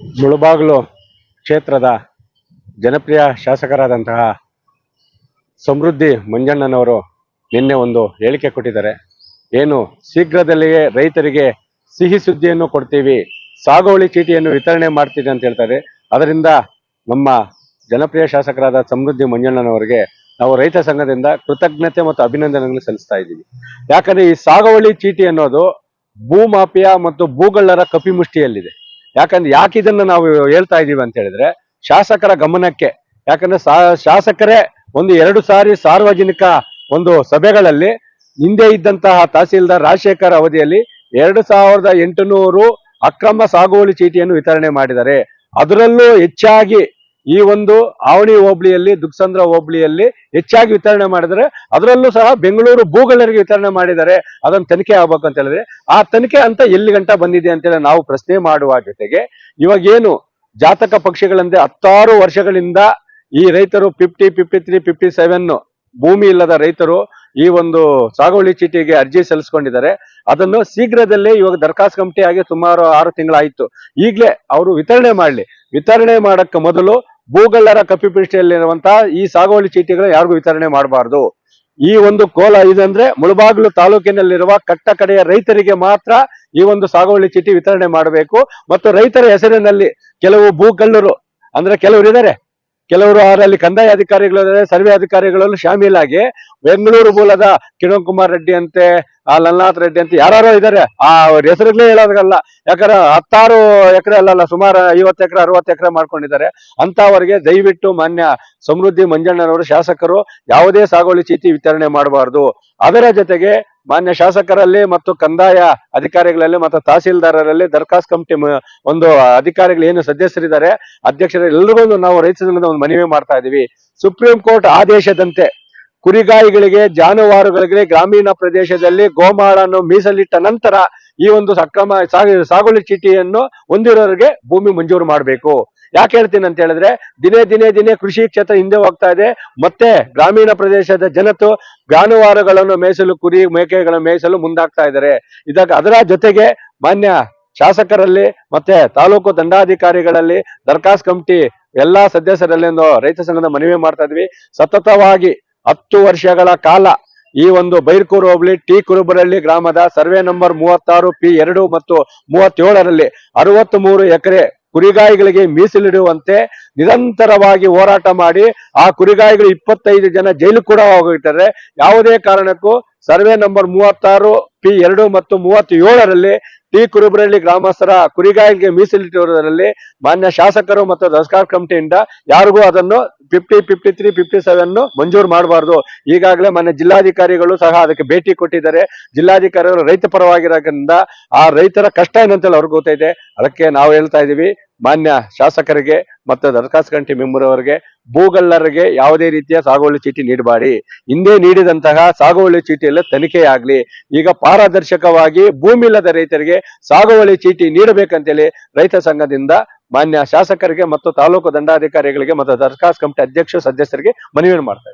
ಮುಳುಬಾಗಿಲು ಕ್ಷೇತ್ರದ ಜನಪ್ರಿಯ ಶಾಸಕರಾದಂತಹ ಸಮೃದ್ಧಿ ಮಂಜಣ್ಣನವರು ನಿನ್ನೆ ಒಂದು ಹೇಳಿಕೆ ಕೊಟ್ಟಿದ್ದಾರೆ. ಏನು, ಶೀಘ್ರದಲ್ಲಿಯೇ ರೈತರಿಗೆ ಸಿಹಿ ಸುದ್ದಿಯನ್ನು ಕೊಡ್ತೀವಿ, ಸಾಗುವಳಿ ಚೀಟಿಯನ್ನು ವಿತರಣೆ ಮಾಡ್ತೀವಿ ಅಂತ ಹೇಳ್ತಾರೆ. ಅದರಿಂದ ನಮ್ಮ ಜನಪ್ರಿಯ ಶಾಸಕರಾದ ಸಮೃದ್ಧಿ ಮಂಜಣ್ಣನವರಿಗೆ ನಾವು ರೈತ ಸಂಘದಿಂದ ಕೃತಜ್ಞತೆ ಮತ್ತು ಅಭಿನಂದನೆಗಳನ್ನು ಸಲ್ಲಿಸ್ತಾ ಇದ್ದೀವಿ. ಯಾಕಂದ್ರೆ ಈ ಸಾಗುವಳಿ ಚೀಟಿ ಅನ್ನೋದು ಭೂಮಾಫಿಯಾ ಮತ್ತು ಭೂಗಳ್ಳರ ಕಪಿಮುಷ್ಟಿಯಲ್ಲಿದೆ. ಯಾಕಂದ್ರೆ ಯಾಕೆ ಇದನ್ನ ನಾವು ಹೇಳ್ತಾ ಇದೀವಿ ಅಂತ ಹೇಳಿದ್ರೆ ಶಾಸಕರ ಗಮನಕ್ಕೆ, ಯಾಕಂದ್ರೆ ಶಾಸಕರೇ ಒಂದು ಎರಡು ಸಾರಿ ಸಾರ್ವಜನಿಕ ಒಂದು ಸಭೆಗಳಲ್ಲಿ ಹಿಂದೆ ಇದ್ದಂತಹ ತಹಸೀಲ್ದಾರ್ ರಾಜಶೇಖರ್ ಅವಧಿಯಲ್ಲಿ ಎರಡು ಸಾವಿರದ ಎಂಟುನೂರು ಅಕ್ರಮ ಸಾಗುವಳಿ ಚೀಟಿಯನ್ನು ವಿತರಣೆ ಮಾಡಿದ್ದಾರೆ. ಅದರಲ್ಲೂ ಹೆಚ್ಚಾಗಿ ಈ ಒಂದು ಆವಣಿ ಹೋಬಳಿಯಲ್ಲಿ ದುಕ್ಸಂದ್ರ ಹೋಬಳಿಯಲ್ಲಿ ಹೆಚ್ಚಾಗಿ ವಿತರಣೆ ಮಾಡಿದರೆ ಅದರಲ್ಲೂ ಸಹ ಬೆಂಗಳೂರು ಭೂಗಳರಿಗೆ ವಿತರಣೆ ಮಾಡಿದರೆ ಅದನ್ನು ತನಿಖೆ ಆಗ್ಬೇಕು ಅಂತ ಹೇಳಿದ್ರೆ, ಆ ತನಿಖೆ ಅಂತ ಎಲ್ಲಿ ಗಂಟ ಬಂದಿದೆ ಅಂತೇಳಿ ನಾವು ಪ್ರಶ್ನೆ ಮಾಡುವ ಜೊತೆಗೆ ಇವಾಗ ಏನು ಜಾತಕ ಪಕ್ಷಿಗಳಂತೆ ಹತ್ತಾರು ವರ್ಷಗಳಿಂದ ಈ ರೈತರು fifty fifty three fifty seven ಭೂಮಿ ಇಲ್ಲದ ರೈತರು ಈ ಒಂದು ಸಾಗುವಳಿ ಚೀಟಿಗೆ ಅರ್ಜಿ ಸಲ್ಲಿಸ್ಕೊಂಡಿದ್ದಾರೆ. ಅದನ್ನು ಶೀಘ್ರದಲ್ಲೇ ಇವಾಗ ದರಖಾಸ್ತು ಕಮಿಟಿ ಆಗಿ ಸುಮಾರು ಆರು ತಿಂಗಳಾಯಿತು. ಈಗಲೇ ಅವರು ವಿತರಣೆ ಮಾಡಲಿ. ವಿತರಣೆ ಮಾಡಕ್ಕೆ ಮೊದಲು ಭೂಗಳ್ಳರ ಕಪಿಪೃಷ್ಟಿಯಲ್ಲಿರುವಂತಹ ಈ ಸಾಗುವಳಿ ಚೀಟಿಗಳು ಯಾರಿಗೂ ವಿತರಣೆ ಮಾಡಬಾರದು. ಈ ಒಂದು ಕೋಲ ಇದಂದ್ರೆ ಮುಳಬಾಗಿಲು ತಾಲೂಕಿನಲ್ಲಿರುವ ಕಟ್ಟ ಕಡೆಯ ರೈತರಿಗೆ ಮಾತ್ರ ಈ ಒಂದು ಸಾಗುವಳಿ ಚೀಟಿ ವಿತರಣೆ ಮಾಡಬೇಕು. ಮತ್ತು ರೈತರ ಹೆಸರಿನಲ್ಲಿ ಕೆಲವು ಭೂಗಳ್ಳರು, ಅಂದ್ರೆ ಕೆಲವರು ಇದ್ದಾರೆ ಕೆಲವರು ಅದರಲ್ಲಿ ಕಂದಾಯ ಅಧಿಕಾರಿಗಳು ಸರ್ವೆ ಅಧಿಕಾರಿಗಳಲ್ಲೂ ಶಾಮೀಲಾಗಿ ಬೆಂಗಳೂರು ಮೂಲದ ಕಿರಣ್ ಕುಮಾರ್ ರೆಡ್ಡಿ ಅಂತೆ ಆ ಲಲ್ನಾಥ್ ರೆಡ್ಡಿ ಅಂತ ಯಾರು ಇದ್ದಾರೆ ಆ ಅವ್ರ ಹೆಸರುಗಳೇ ಹೇಳೋದಲ್ಲ ಯಾಕಂದ್ರೆ ಹತ್ತಾರು ಎಕರೆ ಅಲ್ಲಲ್ಲ ಸುಮಾರು ಐವತ್ತು ಎಕರೆ, ಅರವತ್ತು ಎಕರೆ ಮಾಡ್ಕೊಂಡಿದ್ದಾರೆ. ಅಂತವರಿಗೆ ದಯವಿಟ್ಟು ಮಾನ್ಯ ಸಮೃದ್ಧಿ ಮಂಜಣ್ಣನವರು, ಶಾಸಕರು ಯಾವುದೇ ಸಾಗುವಳಿ ಚೀಟಿ ವಿತರಣೆ ಮಾಡಬಾರದು. ಅದರ ಜೊತೆಗೆ ಮಾನ್ಯ ಶಾಸಕರಲ್ಲಿ ಮತ್ತು ಕಂದಾಯ ಅಧಿಕಾರಿಗಳಲ್ಲಿ ಮತ್ತು ತಹಸೀಲ್ದಾರರಲ್ಲಿ ದರ್ಖಾಸ್ತ್ ಕಮಿಟಿ ಒಂದು ಅಧಿಕಾರಿಗಳು ಏನು ಸದಸ್ಯರಿದ್ದಾರೆ, ಅಧ್ಯಕ್ಷರ ಎಲ್ರಿಗೂ ನಾವು ರೈತ ಒಂದು ಮನವಿ ಮಾಡ್ತಾ ಇದೀವಿ. ಸುಪ್ರೀಂ ಕೋರ್ಟ್ ಆದೇಶದಂತೆ ಕುರಿಗಾಯಿಗಳಿಗೆ, ಜಾನುವಾರುಗಳಿಗೆ, ಗ್ರಾಮೀಣ ಪ್ರದೇಶದಲ್ಲಿ ಗೋಮಾಳನ್ನು ಮೀಸಲಿಟ್ಟ ನಂತರ ಈ ಒಂದು ಸಕ್ರಮ ಸಾಗುವಳಿ ಚೀಟಿಯನ್ನು ಹೊಂದಿರೋರಿಗೆ ಭೂಮಿ ಮಂಜೂರು ಮಾಡಬೇಕು. ಯಾಕೆ ಹೇಳ್ತೀನಿ ಅಂತ ಹೇಳಿದ್ರೆ, ದಿನೇ ದಿನೇ ದಿನೇ ಕೃಷಿ ಕ್ಷೇತ್ರ ಹಿಂದೆ ಹೋಗ್ತಾ ಇದೆ. ಮತ್ತೆ ಗ್ರಾಮೀಣ ಪ್ರದೇಶದ ಜನತು ಜಾನುವಾರುಗಳನ್ನು ಮೇಯಿಸಲು, ಕುರಿ ಮೇಕೆಗಳನ್ನು ಮೇಯಿಸಲು ಮುಂದಾಗ್ತಾ ಇದ್ದಾರೆ. ಇದಾಗ ಅದರ ಜೊತೆಗೆ ಮಾನ್ಯ ಶಾಸಕರಲ್ಲಿ ಮತ್ತೆ ತಾಲೂಕು ದಂಡಾಧಿಕಾರಿಗಳಲ್ಲಿ ದರ್ಖಾಸ್ತು ಕಮಿಟಿ ಎಲ್ಲಾ ಸದಸ್ಯರಲ್ಲಿ ರೈತ ಸಂಘದ ಮನವಿ ಮಾಡ್ತಾ ಇದ್ವಿ. ಸತತವಾಗಿ ಹತ್ತು ವರ್ಷಗಳ ಕಾಲ ಈ ಒಂದು ಬೈರ್ಕೂರು ಹೋಬಳಿ ಟಿ ಕುರುಬರಳ್ಳಿ ಗ್ರಾಮದ ಸರ್ವೆ ನಂಬರ್ ಮೂವತ್ತಾರು ಪಿ ಎರಡು ಮತ್ತು ಮೂವತ್ತೇಳರಲ್ಲಿ ಅರವತ್ತ್ ಮೂರು ಎಕರೆ ಕುರಿಗಾಯಿಗಳಿಗೆ ಮೀಸಲಿಡುವಂತೆ ನಿರಂತರವಾಗಿ ಹೋರಾಟ ಮಾಡಿ ಆ ಕುರಿಗಾಯಿಗಳು ಇಪ್ಪತ್ತೈದು ಜನ ಜೈಲು ಕೂಡ ಹೋಗಿಟ್ಟರೆ ಯಾವುದೇ ಕಾರಣಕ್ಕೂ ಸರ್ವೆ ನಂಬರ್ ಮೂವತ್ತಾರು ಪಿ ಎರಡು ಮತ್ತು ಮೂವತ್ತೇಳರಲ್ಲಿ ಟಿ ಕುರುಬರಳ್ಳಿ ಗ್ರಾಮಸ್ಥರ ಕುರಿಗಾಯಿಗೆ ಮೀಸಲಿಟ್ಟಿರುವುದರಲ್ಲಿ ಮಾನ್ಯ ಶಾಸಕರು ಮತ್ತು ದಸ್ಕಾರ್ ಕಮಿಟಿಯಿಂದ ಯಾರಿಗೂ ಅದನ್ನು fifty fifty three fifty seven ಮಂಜೂರು ಮಾಡಬಾರ್ದು. ಈಗಾಗಲೇ ಮೊನ್ನೆ ಜಿಲ್ಲಾಧಿಕಾರಿಗಳು ಸಹ ಅದಕ್ಕೆ ಭೇಟಿ ಕೊಟ್ಟಿದ್ದಾರೆ. ಜಿಲ್ಲಾಧಿಕಾರಿಗಳು ರೈತ ಪರವಾಗಿರೋದ್ರಿಂದ ಆ ರೈತರ ಕಷ್ಟ ಏನಂತೇಳಿ ಅವ್ರಿಗೆ ಗೊತ್ತೈತೆ. ಅದಕ್ಕೆ ನಾವು ಹೇಳ್ತಾ ಇದೀವಿ ಮಾನ್ಯ ಶಾಸಕರಿಗೆ ಮತ್ತು ದರ್ಖಾಸ್ತ್ ಕಂಠಿ ಮೆಂಬರ್ ಅವರಿಗೆ, ಭೂಗಳ್ಳರಿಗೆ ಯಾವುದೇ ರೀತಿಯ ಸಾಗುವಳಿ ಚೀಟಿ ನೀಡಬಾರಿ ಹಿಂದೆ ನೀಡಿದಂತಹ ಸಾಗುವಳಿ ಚೀಟಿಯಲ್ಲಿ ತನಿಖೆಯಾಗಲಿ ಈಗ ಪಾರದರ್ಶಕವಾಗಿ ಭೂಮಿ ಇಲ್ಲದ ರೈತರಿಗೆ ಸಾಗುವಳಿ ಚೀಟಿ ನೀಡಬೇಕಂತೇಳಿ ರೈತ ಸಂಘದಿಂದ ಮಾನ್ಯ ಶಾಸಕರಿಗೆ ಮತ್ತು ತಾಲೂಕು ದಂಡಾಧಿಕಾರಿಗಳಿಗೆ ಮತ್ತು ದರ್ಖಾಸ್ತ್ ಕಮಿಟಿ ಅಧ್ಯಕ್ಷ ಸದಸ್ಯರಿಗೆ ಮನವಿ ಮಾಡ್ತಾ